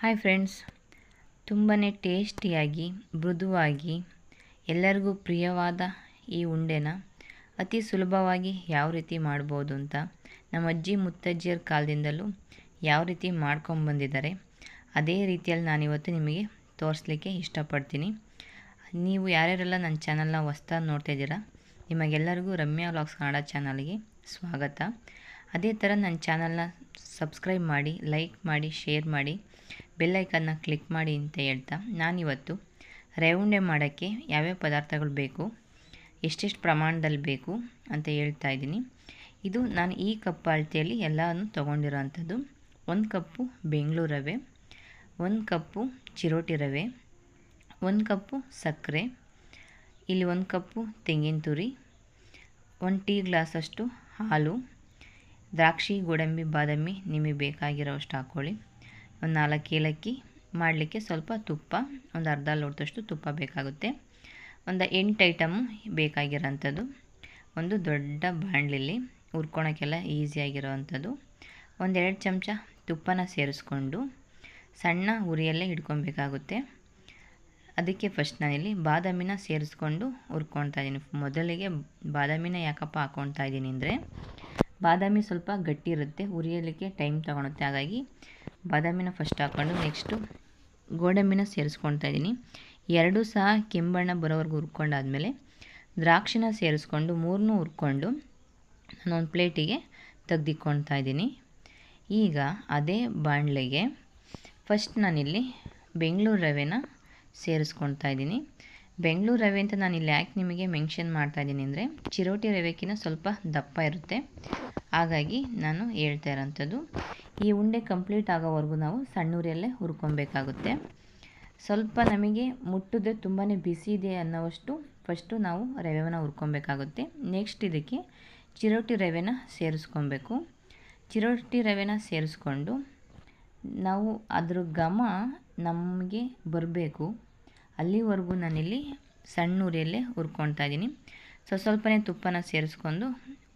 Hi friends ತುಂಬಾ ಟೇಸ್ಟಿಯಾಗಿ, ಮೃದುವಾಗಿ, ಎಲ್ಲರಿಗೂ ಪ್ರಿಯವಾದ ಈ ಉಂಡೆನ ಅತಿ ಸುಲಭವಾಗಿ ಯಾವ ರೀತಿ ಮಾಡ್ಬೋದು ಅಂತ ನಮ್ಮ ಅಜ್ಜಿ ಮುತ್ತಜ್ಜಿಯರ ಕಾಲದಿಂದಲೂ ಯಾವ ರೀತಿ ಮಾಡ್ಕೊಂಬಂದಿದ್ದಾರೆ ಅದೇ ರೀತಿಯಲ್ಲಿ ನಾನಿವತ್ತು ನಿಮಗೆ ತೋರಿಸ್ಲಿಕ್ಕೆ ಇಷ್ಟಪಡ್ತೀನಿ. ನೀವು ಯಾರ್ಯಾರೆಲ್ಲ ನನ್ನ ಚಾನಲ್ನ ಹೊಸ್ದಾಗಿ ನೋಡ್ತಾ ಇದ್ದೀರಾ, ನಿಮಗೆಲ್ಲರಿಗೂ ರಮ್ಯಾ ವ್ಲಾಗ್ಸ್ ಕನ್ನಡ ಚಾನಲ್ಗೆ ಸ್ವಾಗತ. ಅದೇ ಥರ ನನ್ನ ಚಾನಲ್ನ ಸಬ್ಸ್ಕ್ರೈಬ್ ಮಾಡಿ ಲೈಕ್ ಮಾಡಿ ಶೇರ್ ಮಾಡಿ. ಬೆಲ್ಲೈಕನ್ನ ಕ್ಲಿಕ್ ಮಾಡಿ ಅಂತ ಹೇಳ್ತಾ, ನಾನಿವತ್ತು ರವೆ ಉಂಡೆ ಮಾಡೋಕ್ಕೆ ಯಾವ್ಯಾವ ಪದಾರ್ಥಗಳು ಬೇಕು, ಎಷ್ಟೆಷ್ಟು ಪ್ರಮಾಣದಲ್ಲಿ ಬೇಕು ಅಂತ ಹೇಳ್ತಾ ಇದ್ದೀನಿ. ಇದು ನಾನು ಈ ಕಪ್ ಅಳತೆಯಲ್ಲಿ ಎಲ್ಲನೂ ತೊಗೊಂಡಿರೋ ಅಂಥದ್ದು ಒಂದು ಕಪ್ಪು ಬೆಂಗಳೂರು ರವೆ, ಒಂದು ಕಪ್ಪು ಚಿರೋಟಿ ರವೆ, ಒಂದು ಕಪ್ಪು ಸಕ್ಕರೆ, ಇಲ್ಲಿ ಒಂದು ಕಪ್ಪು ತೆಂಗಿನ ತುರಿ, ಒಂದು ಟೀ ಗ್ಲಾಸಷ್ಟು ಹಾಲು, ದ್ರಾಕ್ಷಿ, ಗೋಡಂಬಿ, ಬಾದಾಮಿ ನಿಮಗೆ ಬೇಕಾಗಿರೋಷ್ಟು ಹಾಕ್ಕೊಳ್ಳಿ. ಒಂದು ನಾಲ್ಕು ಏಲಕ್ಕಿ ಮಾಡಲಿಕ್ಕೆ ಸ್ವಲ್ಪ ತುಪ್ಪ, ಒಂದು ಅರ್ಧ ಲೋಟದಷ್ಟು ತುಪ್ಪ ಬೇಕಾಗುತ್ತೆ. ಒಂದು ಎಂಟು ಐಟಮು ಬೇಕಾಗಿರೋಂಥದ್ದು. ಒಂದು ದೊಡ್ಡ ಬಾಣಲಿಲಿ ಹುರ್ಕೊಳಕ್ಕೆಲ್ಲ ಈಸಿಯಾಗಿರೋವಂಥದ್ದು ಒಂದೆರಡು ಚಮಚ ತುಪ್ಪನ ಸೇರಿಸ್ಕೊಂಡು ಸಣ್ಣ ಉರಿಯಲ್ಲೇ ಹಿಡ್ಕೊಬೇಕಾಗುತ್ತೆ ಅದಕ್ಕೆ ಫಸ್ಟ್ ನಾನಿಲ್ಲಿ ಬಾದಾಮಿನ ಸೇರಿಸ್ಕೊಂಡು ಹುರ್ಕೊಳ್ತಾ ಇದ್ದೀನಿ. ಮೊದಲಿಗೆ ಬಾದಾಮಿನ ಯಾಕಪ್ಪ ಹಾಕ್ಕೊಳ್ತಾ ಇದ್ದೀನಿ ಅಂದರೆ, ಬಾದಾಮಿ ಸ್ವಲ್ಪ ಗಟ್ಟಿ ಇರುತ್ತೆ, ಉರಿಯಲಿಕ್ಕೆ ಟೈಮ್ ತೊಗೊಳುತ್ತೆ. ಹಾಗಾಗಿ ಬಾದಾಮಿನ ಫಸ್ಟ್ ಹಾಕ್ಕೊಂಡು ನೆಕ್ಸ್ಟು ಗೋಡಂಬಿನ ಸೇರಿಸ್ಕೊಳ್ತಾ ಇದ್ದೀನಿ. ಎರಡೂ ಸಹ ಕೆಂಬಣ್ಣ ಬರೋವರೆಗೂ ಹುರ್ಕೊಂಡಾದಮೇಲೆ ದ್ರಾಕ್ಷಿನ ಸೇರಿಸ್ಕೊಂಡು ಮೂರನ್ನೂ ಹುರ್ಕೊಂಡು ನಾನೊಂದು ಪ್ಲೇಟಿಗೆ ತೆಗ್ದಿಕ್ಕೊಳ್ತಾ ಇದ್ದೀನಿ. ಈಗ ಅದೇ ಬಾಣಲೆಗೆ ಫಸ್ಟ್ ನಾನಿಲ್ಲಿ ಬೆಂಗಳೂರು ರವೆನ ಸೇರಿಸ್ಕೊಳ್ತಾ ಇದ್ದೀನಿ. ಬೆಂಗಳೂರು ರವೆ ಅಂತ ನಾನು ಇಲ್ಲಿ ಯಾಕೆ ನಿಮಗೆ ಮೆನ್ಷನ್ ಮಾಡ್ತಾ ಇದ್ದೀನಿ ಅಂದರೆ ಚಿರೋಟಿ ರವೆಕಿನ ಸ್ವಲ್ಪ ದಪ್ಪ ಇರುತ್ತೆ. ಹಾಗಾಗಿ ನಾನು ಹೇಳ್ತಾ ಇರೋಂಥದ್ದು ಈ ಉಂಡೆ ಕಂಪ್ಲೀಟ್ ಆಗೋವರೆಗೂ ನಾವು ಸಣ್ಣೂರಿಯಲ್ಲೇ ಹುರ್ಕೊಬೇಕಾಗುತ್ತೆ. ಸ್ವಲ್ಪ ನಮಗೆ ಮುಟ್ಟಿದ್ರೆ ತುಂಬಾ ಬಿಸಿ ಇದೆ ಅನ್ನೋವಷ್ಟು ಫಸ್ಟು ನಾವು ರವೆನ ಹುರ್ಕೊಬೇಕಾಗುತ್ತೆ. ನೆಕ್ಸ್ಟ್ ಇದಕ್ಕೆ ಚಿರೋಟಿ ರವೆನ ಸೇರಿಸ್ಕೊಬೇಕು. ಚಿರೋಟಿ ರವೆನ ಸೇರಿಸ್ಕೊಂಡು ನಾವು ಅದ್ರ ಘಮ ನಮಗೆ ಬರಬೇಕು. ಅಲ್ಲಿವರೆಗೂ ನಾನಿಲ್ಲಿ ಸಣ್ಣ ಉರಿಯಲ್ಲೇ ಹುರ್ಕೊಳ್ತಾ ಇದ್ದೀನಿ. ಸೊ, ಸ್ವಲ್ಪನೇ ತುಪ್ಪನ ಸೇರಿಸ್ಕೊಂಡು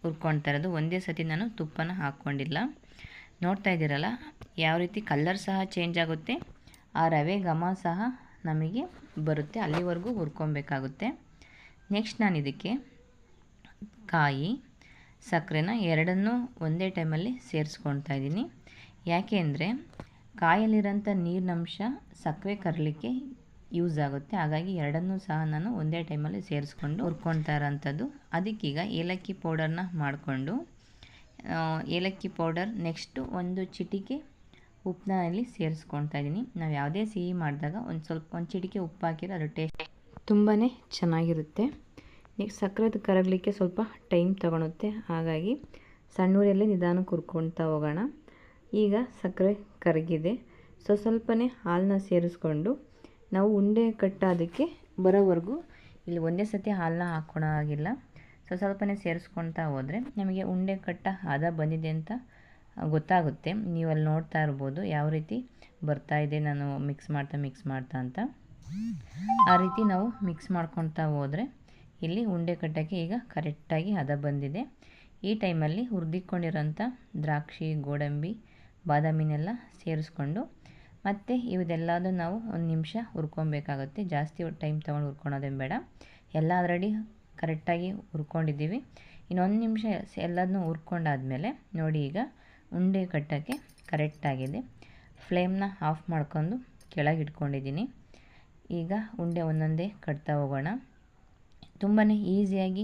ಹುರ್ಕೊಳ್ತಾ ಇರೋದು. ಒಂದೇ ಸತಿ ನಾನು ತುಪ್ಪನ ಹಾಕ್ಕೊಂಡಿಲ್ಲ. ನೋಡ್ತಾ ಇದ್ದೀರಲ್ಲ? ಯಾವ ರೀತಿ ಕಲ್ಲರ್ ಸಹ ಚೇಂಜ್ ಆಗುತ್ತೆ? ಆ ರವೆ ಘಮ ಸಹ ನಮಗೆ ಬರುತ್ತೆ. ಅಲ್ಲಿವರೆಗೂ ಹುರ್ಕೊಬೇಕಾಗುತ್ತೆ. ನೆಕ್ಸ್ಟ್ ನಾನು ಇದಕ್ಕೆ ಕಾಯಿ, ಸಕ್ಕರೆನ ಎರಡನ್ನೂ ಒಂದೇ ಟೈಮಲ್ಲಿ ಸೇರಿಸ್ಕೊಳ್ತಾ ಇದ್ದೀನಿ. ಯಾಕೆ ಅಂದರೆ ಕಾಯಲ್ಲಿರೋಂಥ ನೀರಿನಂಶ ಸಕ್ಕರೆ ಕರಲಿಕ್ಕೆ ಯೂಸ್ ಆಗುತ್ತೆ. ಹಾಗಾಗಿ ಎರಡನ್ನೂ ಸಹ ನಾನು ಒಂದೇ ಟೈಮಲ್ಲಿ ಸೇರಿಸ್ಕೊಂಡು ಹುರ್ಕೊಳ್ತಾ ಇರೋಂಥದ್ದು ಅದಕ್ಕೀಗ ಏಲಕ್ಕಿ ಪೌಡರ್ನ ಮಾಡಿಕೊಂಡು ಏಲಕ್ಕಿ ಪೌಡರ್ ನೆಕ್ಸ್ಟು ಒಂದು ಚಿಟಿಕೆ ಉಪ್ಪನ್ನ ಇಲ್ಲಿ ಸೇರಿಸ್ಕೊಳ್ತಾ ಇದ್ದೀನಿ ನಾವು ಯಾವುದೇ ಸಿಹಿ ಮಾಡಿದಾಗ ಒಂದು ಸ್ವಲ್ಪ, ಒಂದು ಚಿಟಿಕೆ ಉಪ್ಪು ಹಾಕಿದ್ರೆ ಅದು ಟೇಸ್ಟ್ ತುಂಬಾ ಚೆನ್ನಾಗಿರುತ್ತೆ. ನೆಕ್ಸ್ಟ್ ಸಕ್ಕರೆ ಕರಗಲಿಕ್ಕೆ ಸ್ವಲ್ಪ ಟೈಮ್ ತೊಗೊಳುತ್ತೆ. ಹಾಗಾಗಿ ಸಣ್ಣೂರಲ್ಲೇ ನಿಧಾನ ಹುರ್ಕೊಳ್ತಾ ಹೋಗೋಣ. ಈಗ ಸಕ್ಕರೆ ಕರಗಿದೆ. ಸೊ, ಸ್ವಲ್ಪನೇ ಹಾಲನ್ನ ಸೇರಿಸ್ಕೊಂಡು ನಾವು ಉಂಡೆ ಕಟ್ಟೋದಕ್ಕೆ ಬರೋವರೆಗೂ ಇಲ್ಲಿ ಒಂದೇ ಸತಿ ಹಾಲನ್ನ ಹಾಕ್ಕೊಳೋ ಆಗಿಲ್ಲ ಸೊ ಸ್ವಲ್ಪನೇ ಸೇರಿಸ್ಕೊಳ್ತಾ ಹೋದರೆ ನಮಗೆ ಉಂಡೆ ಕಟ್ಟ ಹದ ಬಂದಿದೆ ಅಂತ ಗೊತ್ತಾಗುತ್ತೆ. ನೀವು ಅಲ್ಲಿ ನೋಡ್ತಾ ಇರ್ಬೋದು ಯಾವ ರೀತಿ ಬರ್ತಾ ಇದೆ ನಾನು ಮಿಕ್ಸ್ ಮಾಡ್ತಾ ಮಿಕ್ಸ್ ಮಾಡ್ತಾ ಅಂತ. ಆ ರೀತಿ ನಾವು ಮಿಕ್ಸ್ ಮಾಡ್ಕೊಳ್ತಾ ಹೋದರೆ ಇಲ್ಲಿ ಉಂಡೆ ಕಟ್ಟೋಕ್ಕೆ ಈಗ ಕರೆಕ್ಟಾಗಿ ಹದ ಬಂದಿದೆ. ಈ ಟೈಮಲ್ಲಿ ಹುರಿದಿಕೊಂಡಿರೋಂಥ ದ್ರಾಕ್ಷಿ, ಗೋಡಂಬಿ, ಬಾದಾಮಿನೆಲ್ಲ ಸೇರಿಸ್ಕೊಂಡು ಮತ್ತು ಇವುದೆಲ್ಲದೂ ನಾವು ಒಂದು ನಿಮಿಷ ಹುರ್ಕೊಬೇಕಾಗುತ್ತೆ. ಜಾಸ್ತಿ ಟೈಮ್ ತೊಗೊಂಡು ಹುರ್ಕೊಳೋದೇನು ಬೇಡ. ಎಲ್ಲ ಆಲ್ರೆಡಿ ಕರೆಕ್ಟಾಗಿ ಹುರ್ಕೊಂಡಿದ್ದೀವಿ. ಇನ್ನೊಂದು ನಿಮಿಷ ಎಲ್ಲದನ್ನೂ ಹುರ್ಕೊಂಡಾದಮೇಲೆ ನೋಡಿ ಈಗ ಉಂಡೆ ಕಟ್ಟೋಕ್ಕೆ ಕರೆಕ್ಟಾಗಿದೆ ಫ್ಲೇಮ್ನ ಆಫ್ ಮಾಡ್ಕೊಂಡು ಕೆಳಗೆ ಇಟ್ಕೊಂಡಿದ್ದೀನಿ. ಈಗ ಉಂಡೆ ಒಂದೊಂದೇ ಕಟ್ತಾ ಹೋಗೋಣ. ತುಂಬಾ ಈಸಿಯಾಗಿ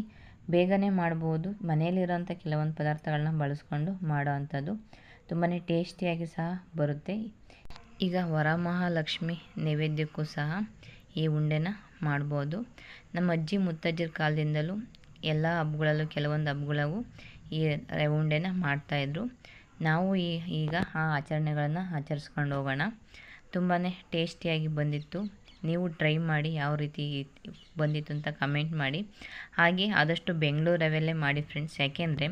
ಬೇಗನೆ ಮಾಡ್ಬೋದು. ಮನೆಯಲ್ಲಿರೋಂಥ ಕೆಲವೊಂದು ಪದಾರ್ಥಗಳನ್ನ ಬಳಸ್ಕೊಂಡು ಮಾಡೋ ಅಂಥದ್ದು ತುಂಬಾ ಟೇಸ್ಟಿಯಾಗಿ ಸಹ ಬರುತ್ತೆ. ಈಗ ವರಮಹಾಲಕ್ಷ್ಮಿ ನೈವೇದ್ಯಕ್ಕೂ ಸಹ ಈ ಉಂಡೆನ ಮಾಡ್ಬೋದು. ನಮ್ಮ ಅಜ್ಜಿ ಮುತ್ತಜ್ಜರ ಕಾಲದಿಂದಲೂ ಎಲ್ಲ ಹಬ್ಬಗಳಲ್ಲೂ ಕೆಲವೊಂದು ಹಬ್ಬಗಳವು ಈ ರವೆ ಉಂಡೆನ ಮಾಡ್ತಾಯಿದ್ರು ನಾವು ಈ, ಈಗ ಆ ಆಚರಣೆಗಳನ್ನು ಆಚರಿಸ್ಕೊಂಡು ಹೋಗೋಣ. ತುಂಬಾ ಟೇಸ್ಟಿಯಾಗಿ ಬಂದಿತ್ತು. ನೀವು ಟ್ರೈ ಮಾಡಿ ಯಾವ ರೀತಿ ಬಂದಿತ್ತು ಅಂತ ಕಮೆಂಟ್ ಮಾಡಿ. ಹಾಗೆ ಆದಷ್ಟು ಬೆಂಗಳೂರು ರವೆಲ್ಲೇ ಮಾಡಿ ಫ್ರೆಂಡ್ಸ್. ಯಾಕೆಂದರೆ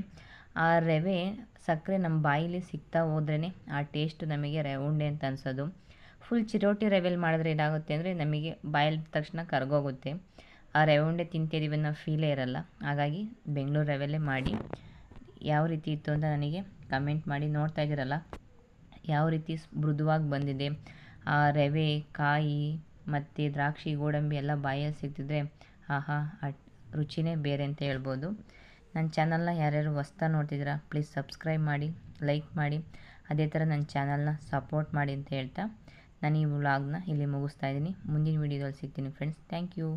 ಆ ರವೆ ಸಕ್ಕರೆ ನಮ್ಮ ಬಾಯಲ್ಲಿ ಸಿಗ್ತಾ ಹೋದ್ರೇ ಆ ಟೇಸ್ಟ್ ನಮಗೆ ರವೆ ಉಂಡೆ ಅಂತ ಅನಿಸೋದು. ಫುಲ್ ಚಿರೋಟಿ ರವೆಲ್ ಮಾಡಿದ್ರೆ ಏನಾಗುತ್ತೆ ಅಂದರೆ ನಮಗೆ ಬಾಯಲ್ ತಕ್ಷಣ ಕರಗೋಗುತ್ತೆ. ಆ ರವೆ ಉಂಡೆ ತಿಂತಿದ್ದೀವಿ ಅನ್ನೋ ಫೀಲೇ ಇರಲ್ಲ. ಹಾಗಾಗಿ ಬೆಂಗಳೂರು ರವೆಲ್ಲೇ ಮಾಡಿ. ಯಾವ ರೀತಿ ಇತ್ತು ಅಂತ ನನಗೆ ಕಮೆಂಟ್ ಮಾಡಿ ನೋಡ್ತಾ ಇದ್ದೀರಲ್ಲ. ಯಾವ ರೀತಿ ಮೃದುವಾಗಿ ಬಂದಿದೆ. ಆ ರವೆ, ಕಾಯಿ ಮತ್ತು ದ್ರಾಕ್ಷಿ, ಗೋಡಂಬಿ ಎಲ್ಲ ಬಾಯಲ್ಲಿ ಸಿಗ್ತಿದ್ರೆ ಆಹಾ ಅಟ್ ರುಚಿನೇ ಬೇರೆ ಅಂತ ಹೇಳ್ಬೋದು. ನನ್ನ ಚಾನಲ್ನ ಯಾರ್ಯಾರು ಹೊಸ್ತಾ ನೋಡ್ತಿದ್ದೀರಾ ಪ್ಲೀಸ್ ಸಬ್ಸ್ಕ್ರೈಬ್ ಮಾಡಿ ಲೈಕ್ ಮಾಡಿ. ಅದೇ ಥರ ನನ್ನ ಚಾನಲ್ನ ಸಪೋರ್ಟ್ ಮಾಡಿ ಅಂತ ಹೇಳ್ತಾ. ನಾನು ಈ ವ್ಲಾಗ್ನ ಇಲ್ಲಿ ಮುಗಿಸ್ತಾ ಇದ್ದೀನಿ. ಮುಂದಿನ ವೀಡಿಯೋದಲ್ಲಿ ಸಿಗ್ತೀನಿ ಫ್ರೆಂಡ್ಸ್ ಥ್ಯಾಂಕ್ ಯು